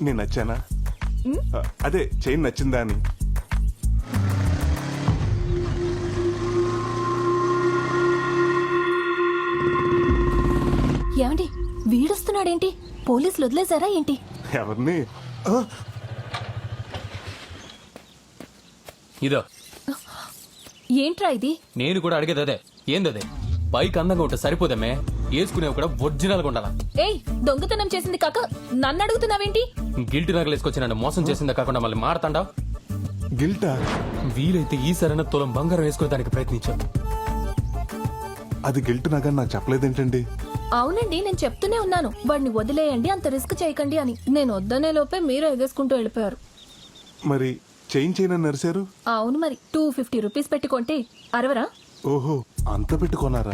నేను నచ్చానా? అదే చైన్ నచ్చిందా అని. ఏమండి వీడొస్తున్నాడేంటి? పోలీసులు వదిలేశారా ఏంటి? ఎవరిని? ఇదో. ఏంట్రా ఇది? నేను కూడా అడిగేది అదే. ఏందదే? బైక్ అందంగా ఉంటే సరిపోదమ్మే. వేసుకునేవి కూడా ఒరిజినల్గా ఉండాలా? ఏయ్ దొంగతనం చేసింది కాక నన్ను అడుగుతున్నావేంటి? గిల్ట్ నగలు వేసుకొచ్చి నన్ను మోసం చేసిందే కాకుండా మళ్ళీ మారతాండా? గిల్టా? వీలైతే ఈ సరైన తులం బంగారం వేసుకునే దానికి ప్రయత్నించాను అది గిల్ట్ నాగా నాకు చెప్పలేదేంటండి? అవునండి నేను చెప్తూనే ఉన్నాను. వాడిని వదిలేయండి అంత రిస్క్ చేయకండి అని. నేను వద్దనే లోపే మీరు ఎగేసుకుంటూ వెళ్ళిపోయారు. మరి చైన్ చైన్ అని నరిశారు? అవును మరి. టూ ఫిఫ్టీ రూపీస్ పెట్టుకుంటే అరవరా? ఓహో అంత పెట్టుకున్నారా?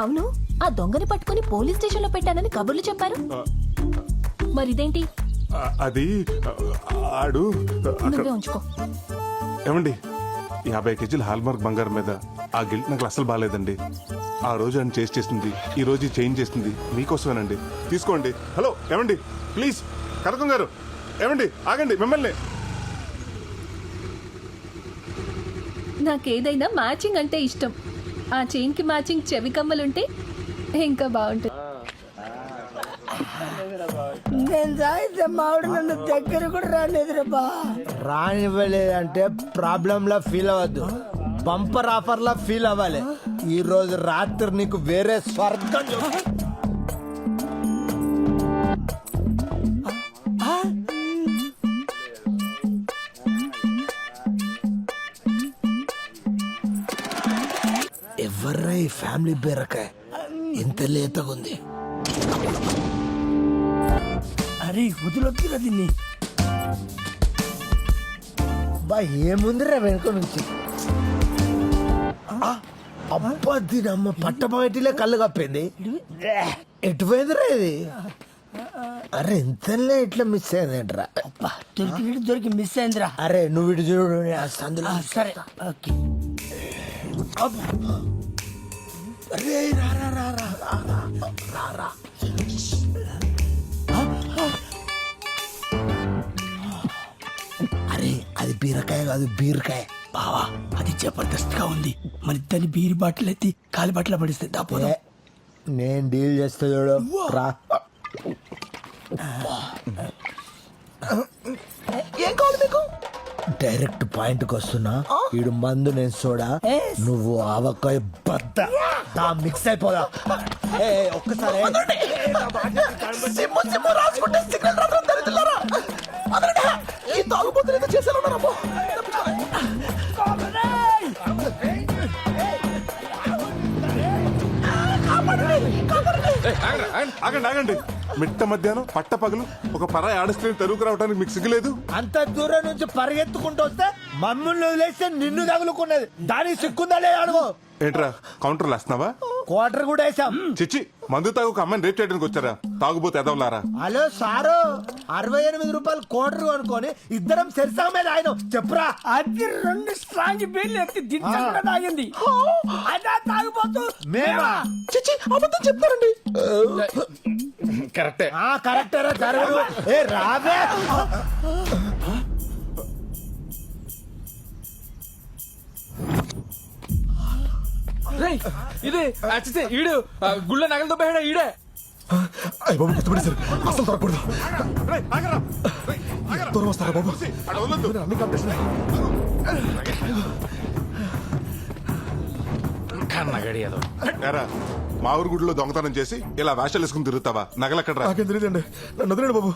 అవును. ఆ దొంగని పట్టుకుని పోలీస్ స్టేషన్లో పెట్టానని కబుర్లు చెప్పారు. మరి ఇదేంటి? అది ఆడు నువ్వే ఉంచుకో. ఏమండి? యాభై కేజీల హాల్మార్క్ బంగారం మీద ఆ గిల్ట్ నాకు అసలు బాగాలేదండి. ఆ రోజు ఆయన చేసి చేసింది ఈ రోజు చేంజ్ చేస్తుంది మీకోసమేనండి. తీసుకోండి. హలో ఏమండి? ప్లీజ్ కనకం గారు ఏమండి? ఆగండి మిమ్మల్ని. నాకేదైనా మ్యాచింగ్ అంటే ఇష్టం. ఆ చైన్కి మ్యాచింగ్ చెవి కమ్మలుంటే ఇంకా బాగుంటుంది. నేను తాగితే మావిడ నన్ను దగ్గర కూడా రాలేదురా బా. రానివ్వలేదంటే ప్రాబ్లం లా ఫీల్ అవ్వద్దు. బంపర్ ఆఫర్ లా ఫీల్ అవ్వాలి. ఈ రోజు రాత్రి నీకు వేరే స్వర్గం ఎవర్రా ఈ ఫ్యామిలీ బీరకాయ? ఇంత లేతగుంది. అరే వదిలొద్దురా దీన్ని. బా ఏముందిరా వెనుక నుంచి? అబ్బా దీని అమ్మ పట్టబయటిలే కళ్ళు కప్పింది. ఎటు పోయిందిరా ఇది? అరే ఇంతలే ఇట్లా మిస్ అయిందేంట్రా? దొరికి దొరికి మిస్ అయిందిరా. అరే నువ్వు ఇటు చూడు సందులో సరే ఓకే. రా రా రా రా రా, రా, రా రా అరే అది బీరకాయ కాదు బీరకాయ. బావా అది జబర్దస్త్గా ఉంది. మన ఇద్దరిని బీరి బాటిల్ ఎత్తి కాలి బట్టలు పడిస్తే దాపోదా ఏ, నేను డీల్ చేస్తా చూడు. రా. ఏం కావాలి మీకు? డైరెక్ట్ పాయింట్కి వస్తున్నా ఈడు మందు నేను చూడా నువ్వు ఆవకాయ బద్ద. దా మిక్స్ అయిపోదా? ఏ, ఒక్కసారి. ఆగండి ఆగండి మిట్ట మధ్యాహ్నం పట్ట పగలు ఒక పరాయి ఆడస్ట్రీని తరువుకు రావడానికి మీకు సిగ్గులేదు? అంత దూరం నుంచి పరిగెత్తుకుంటూ వస్తే మమ్మల్ని వదిలేస్తే నిన్ను తగులుకున్నది. దానికి సిక్కుందా లేదా అడుగు ఏంట్రా కౌంటర్లు వేస్తున్నావా క్వార్టర్ కూడా వేసాం. చిచ్చి మందు తాగు ఒక అమ్మాయిని రేప్ చేయడానికి వచ్చారా? తాగుబోతే ఎదవలారా? హలో సారు అరవై ఎనిమిది రూపాయలు కోటరు అనుకొని ఇద్దరం సెరిసా మీద ఆయన చెప్పురా. అది రెండు స్ట్రాంగ్ బీర్లు ఎత్తి కూడా తాగింది. అదా తాగిపోతూ మేమా? చిచి అబద్ధం చెప్తారండి కరెక్టే జరగదు. ఏ రావే. రేయ్, ఇదే అచ్చితే ఈడు ఆ, గుళ్ళ నగలతో పోయాడా ఈడే. అయ్య బాబు గుర్తుపడేశారు అసలు దొరకకూడదు. దూరం వస్తారా బాబు. అన్ని కాంపిటీషన్ మా ఊరు గుడిలో దొంగతనం చేసి ఇలా వేషాలు వేసుకుని తిరుగుతావా? నగలెక్కడ్రా నాకేం తెలియదండి. నన్ను వదిలేండి బాబు.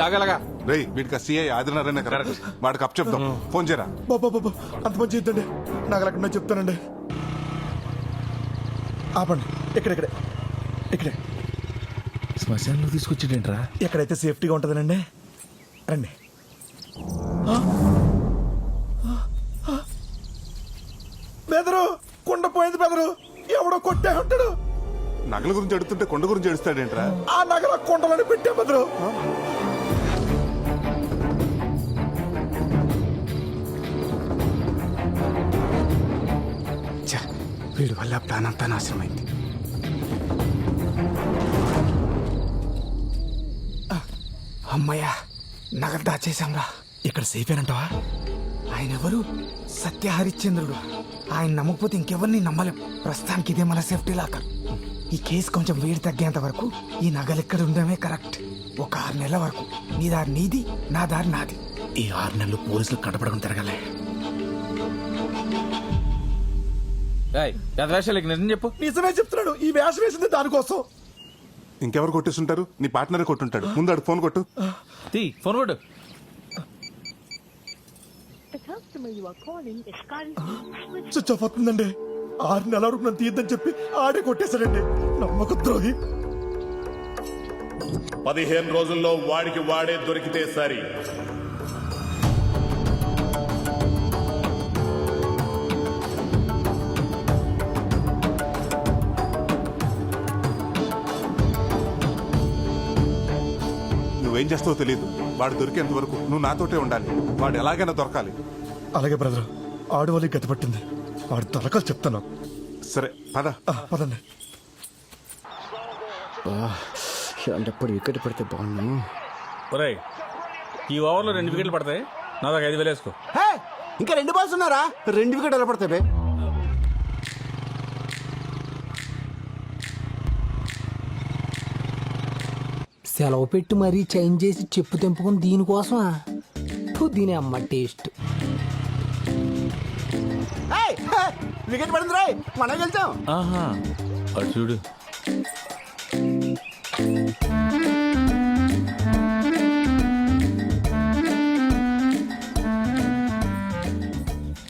రాగలగా? రేయ్ వీడికి సిఐ ఆదినారాయణ కదా వాడికి అప్ చెప్దాం ఫోన్ చేయరా? బాబా బాబా అంత మంచి ఇద్దండి. నాకు అక్కడ చెప్తానండి. ఆపండి. ఇక్కడెక్కడే ఇక్కడే. శ్మశానంలో తీసుకొచ్చాడేంట్రా? ఎక్కడైతే సేఫ్టీగా ఉంటుందనండి? రండి? బెదరు! కుండ పోయింది బెదరు! ఎవడో కొట్టే ఉంటాడు! నగల గురించి అడుగుతుంటే కొండ గురించి అడుస్తాడేంట్రా ఆ నగర కుండలని పెట్టే బెదరు! వీడి వల్ల ప్రాణంతా నాశనమైంది అమ్మయ్యా నగలు దాచేశాంరా. ఇక్కడ సేఫ్ అంటావా ఆయన ఎవరు? సత్య హరిశ్చంద్రుడు. ఆయన నమ్మకపోతే ఇంకెవరిని నమ్మలేం. ప్రస్తుతానికి ఇదే మన సేఫ్టీ లాకర్. ఈ కేసు కొంచెం వేడి తగ్గేంత వరకు ఈ నగలు ఇక్కడ ఉండడమే కరెక్ట్. ఒక ఆరు నెలల వరకు. నీ దారి నీది నా దారి నాది. ఈ ఆరు నెలలు పోలీసులు కనపడకుండా తిరగలే. నిజం చెప్పు. నిజమే చెప్తున్నాడు. ఈ వేషం వేసింది దానికోసం. ఇంకెవరు కొట్టేస్తుంటారు? నీ పార్ట్నరే కొట్టుంటాడు. ముందు ఆడు ఫోన్ కొట్టు. తీ ఫోన్ కొట్టు. స్విచ్ ఆఫ్ అవుతుందండి. ఆరు నెలల వరకు నన్ను తీద్దని చెప్పి ఆడే కొట్టేశాడండి. నమ్మక ద్రోహి. పదిహేను రోజుల్లో వాడికి వాడే దొరికితే సరి. నువ్వేం చేస్తావో తెలియదు వాడు దొరికేంత వరకు నువ్వు నాతోటే ఉండాలి. వాడు ఎలాగైనా దొరకాలి. అలాగే బ్రదర్ ఆడు వాళ్ళకి గతి పట్టింది వాడి తలకాలు చెప్తాను. సరే పద. ఆ, పదండి. ఇలాంటప్పుడు వికెట్ పడితే బాగున్నాను ఒరేయ్ ఈ ఓవర్లో రెండు వికెట్లు పడతాయి. నా దాకా ఐదు వేలు వేసుకో. ఇంకా రెండు బాల్స్ ఉన్నారా? రెండు వికెట్ ఎలా పడతాయి సెలవు పెట్టి మరీ చేంజ్ చేసి చెప్పు తెంపుకుని దీనికోసమా? దీని అమ్మ టేస్ట్ వికెట్ పడింది రాయ్ మనం గెలిచాం. ఆహా అటు చూడు.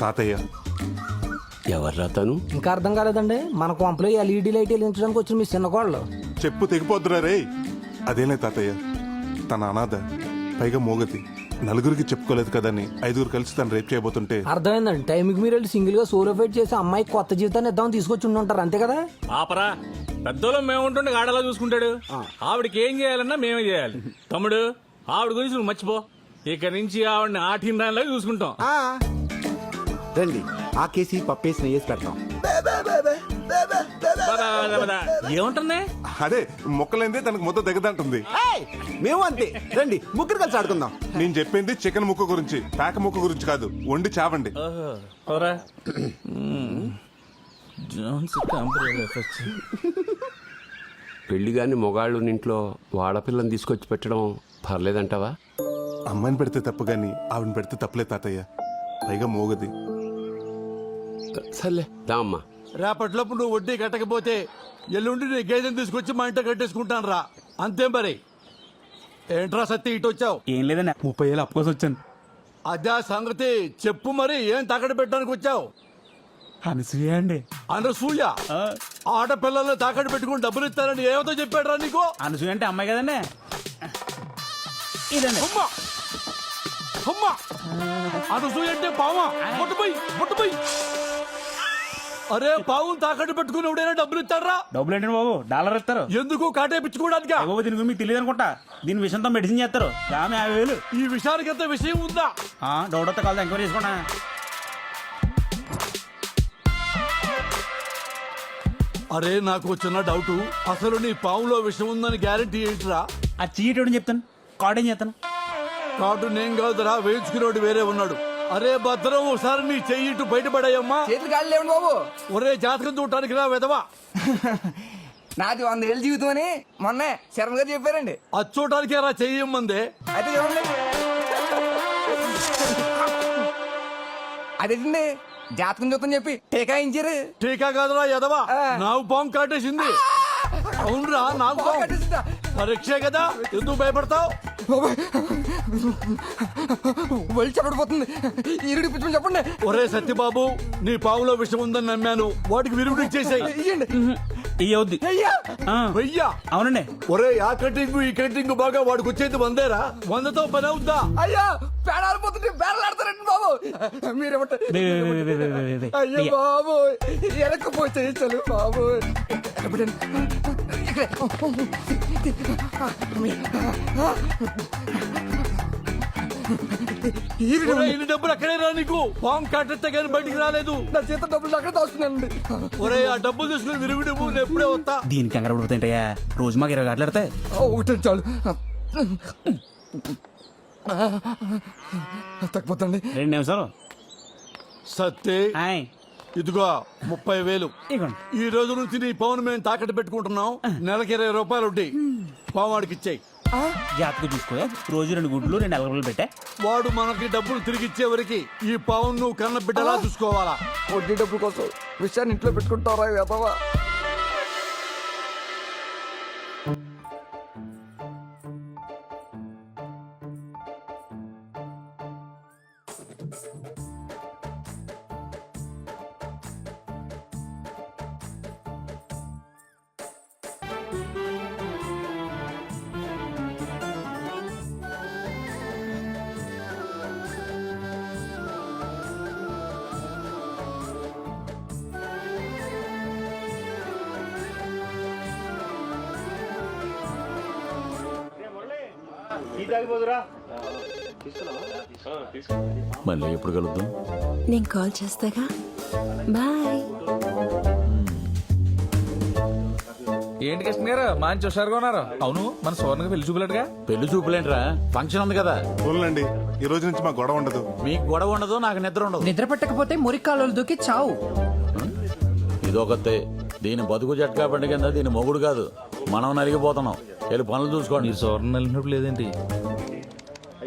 తాతయ్య. ఎవర్రా తను? ఇంకా అర్థం కాలేదండి? మన కొంపలో ఎల్ఈడి లైట్ వెలిగించడానికి వచ్చిన మీ చిన్న కోళ్ళు చెప్పు తెగిపోద్దురా రే అదేలే తాతయ్య. తన అనాథ పైగా మోగతి. నలుగురికి చెప్పుకోలేదు కదని ఐదుగురు కలిసి తను రేప్ చేయబోతుంటే. అర్థమైందండి. టైంకి మీరు వెళ్ళి సింగిల్గా సోలో ఫైట్ చేసి అమ్మాయి కొత్త జీవితాన్ని ఇద్దామని తీసుకొచ్చి ఉండుంటారు అంతే కదా? ఆపరా. పెద్దోళ్ళం మేము ఉంటుండే ఆడలా చూసుకుంటాడు? ఆవిడకి ఏం చేయాలన్నా మేమే చేయాలి. తమ్ముడు ఆవిడ గురించి నువ్వు మర్చిపో. ఇక నుంచి ఆవిడని ఆటిన దానిలాగా చూసుకుంటాం. రండి. ఆ కేసి పప్పేసి నెయ్యేసి పెడతాం. ఏముంటుంది? అదే మొక్కలైందే తనకు ముద్ద దిగదంటుంది మేము అంతే. రండి ముగ్గురు కలిసి ఆడుకుందాం. నేను చెప్పింది చికెన్ ముక్క గురించి పేక ముక్క గురించి కాదు వండి చావండి. పెళ్ళి గాని మొగాళ్ళు ఇంట్లో వాడపిల్లని తీసుకొచ్చి పెట్టడం పర్లేదంటావా? అమ్మాయిని పెడితే తప్పు గాని ఆవిడని పెడితే తప్పులే తాతయ్య. పైగా మోగది. సర్లే దా అమ్మా రేపటిలోపు నువ్వు వడ్డీ కట్టకపోతే ఎల్లుండి నీ గేదెని తీసుకొచ్చి మా ఇంట కట్టేసుకుంటాను రా. అంతే మరి. ఏంట్రా సత్తి ఇటు వచ్చావు? ఏం లేదన్నా. ముప్పై ఏళ్ళు అప్పు కోసం వచ్చాను. అదే సంగతి. చెప్పు మరి ఏం తాకట్టు పెట్టడానికి వచ్చావు? అనసూయ అండి. అనసూయ ఆడపిల్లల్ని తాకట్టు పెట్టుకుని డబ్బులు ఇస్తానని ఏమతో చెప్పాడురా నీకు? అనసూయ అంటే అమ్మాయి కదండి ఇదండి అమ్మా! అమ్మా! అనసూయ అంటే పావా. పుట్టుపోయి పుట్టుపోయి అరే పావును తాకట్టు పెట్టుకుని ఎవడైనా డబ్బులు ఇస్తాడరా? డబ్బులు ఏంటండి బాబు? డాలర్ ఇస్తారు. ఎందుకు కాటేపించుకోవడానికి బాబు దీని గురించి మీకు తెలియదు అనుకుంటా. దీని విషయంతో మెడిసిన్ చేస్తారు. ఆమె యాభై వేలు. ఈ విషయానికి ఎంత విషయం ఉందా? డౌట్ కాదు ఎంక్వైరీ చేసుకోండి అరే నాకు వచ్చిన డౌట్. అసలు నీ పావులో విషయం ఉందని గ్యారంటీ ఏంటిరా? ఆ చీటోడని చెప్తాను? కార్డ్ ఏం చేస్తాను? కాటు నేను కాదురా వేయించుకునేవాడు వేరే ఉన్నాడు. అరే భద్రం ఒకసారి నీ చెయ్యి ఇటు బయటపడాయమ్మా. చేతులు గాలి లేవండి బాబు. ఒరే జాతకం చూడటానికి రా విధవా. నాది వంద ఏళ్ళ జీవితం అని మొన్న శర్మ గారు చెప్పారండి. అది చూడటానికి రా చెయ్యమ్మందే. అయితే చూడండి అదేంటండి జాతకం చూద్దాం చెప్పి టీకా ఇచ్చారు. టీకా కాదురా యదవా. నాకు పాము కాటేసింది. అవునరా నాకు పాము పరీక్షే కదా ఎందుకు భయపడతావు? వెళ్ళి చెప్పడిపోతుంది ఈరుడి చెప్పండి. ఒరే సత్యబాబు నీ పావులో విషం ఉందని నమ్మాను. వాటికి విరుగుడు ఇచ్చేసాయి. ఇయ్యవుద్ది అయ్యా వెయ్యా అవునండి ఒరే ఆ కటింగ్ ఈ కటింగ్ బాగా వాడికి వచ్చేది వందేరా వందతో పని అవుద్దా అయ్యా పేడాలు పోతుంటే పేడలాడతారండి బాబు మీరేమంటారు వే, వే, వే, వే, వే, వే, వే, వే. అయ్యో ఇయ్య. బాబు ఎనకపోతే చలు బాబు? ఇక్కడే. ఇన్ని డబ్బులు అక్కడే రా నీకు. పాము కాటెత్తే కానీ బయటికి రాలేదు. నా చేత డబ్బులు అక్కడ దాస్తున్నానండి ఒరే ఆ డబ్బులు తీసుకుని విరుగుడు నేను ఎప్పుడే వస్తా. దీనికి కంగారు పడిపోతాయంటయ్యా. రోజు మాకు ఇరవై గంటలు ఎడతాయి ఒకటి చాలు. తగ్గిపోతండి రెండు నిమిషాలు. సత్తే ఇదిగో ముప్పై వేలు. ఈ రోజు నుంచి నీ పవన్ మేము తాకట్టు పెట్టుకుంటున్నాం. నెలకి ఇరవై రూపాయలు ఉంటాయి. పావాడికి ఇచ్చేయి. జాతకు చూసుకో. రోజు రెండు గుడ్లు రెండు అలగలు పెట్టా. వాడు మనకి డబ్బులు తిరిగి ఇచ్చే వరకు ఈ పవన్ నువ్వు కన్న బిడ్డలా చూసుకోవాలా? వడ్డీ డబ్బుల కోసం విషయాన్ని ఇంట్లో పెట్టుకుంటారా వెదవా మళ్ళీ ఎప్పుడు కలుద్దాం? నేను కాల్ చేస్తాగా. బాయ్. ఏంటి కృష్ణ గారు? మంచి హుషారుగా ఉన్నారు. అవును మన సోర్ణగా పెళ్ళి చూపులేటుగా పెళ్ళి చూపులేంట్రా? ఫంక్షన్ ఉంది కదా. చూడండి ఈ రోజు నుంచి మా గొడవ ఉండదు. మీకు గొడవ ఉండదు నాకు నిద్ర ఉండదు. నిద్ర పట్టకపోతే మురికాలు దూకి చావు. ఇదొకతే. దీని బతుకు జట్కా పండుగ కింద దీని మొగుడు కాదు. మనం నలిగిపోతున్నాం. వెళ్ళి పనులు చూసుకోండి. సోర్ణ వెళ్ళినప్పుడు లేదేంటి?